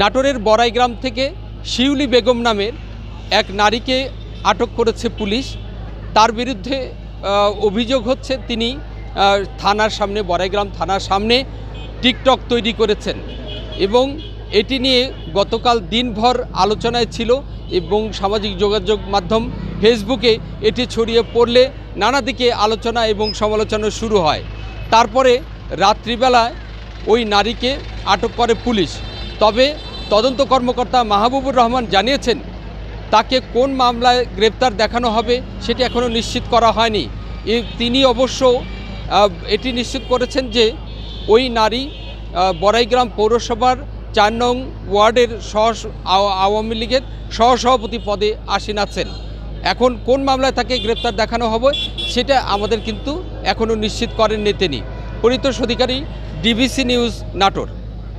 নাটোরের বড়াইগ্রাম থেকে শিউলি বেগম নামের এক নারীকে আটক করেছে পুলিশ। তার বিরুদ্ধে অভিযোগ হচ্ছে তিনি থানার সামনে, বড়াইগ্রাম থানার সামনে টিকটক তৈরি করেছেন এবং এটি নিয়ে গতকাল দিনভর আলোচনায় ছিল এবং সামাজিক যোগাযোগ মাধ্যম ফেসবুকে এটি ছড়িয়ে পড়লে নানা দিকে আলোচনা এবং সমালোচনা শুরু হয়। তারপরে রাত্রিবেলায় ওই নারীকে আটক করে পুলিশ। তবে তদন্ত কর্মকর্তা মাহবুবুর রহমান জানিয়েছেন, তাকে কোন মামলায় গ্রেপ্তার দেখানো হবে সেটি এখনও নিশ্চিত করা হয়নি। তিনি অবশ্য এটি নিশ্চিত করেছেন যে ওই নারী বড়াইগ্রাম পৌরসভার চার নং ওয়ার্ডের সহ, আও- আওয়ামী লীগের সহসভাপতি পদে আসীন আছেন। এখন কোন মামলায় তাকে গ্রেপ্তার দেখানো হবে সেটা আমাদের কিন্তু এখনও নিশ্চিত করেননি তিনি। Paritosh Adhikari, DBC news Natore.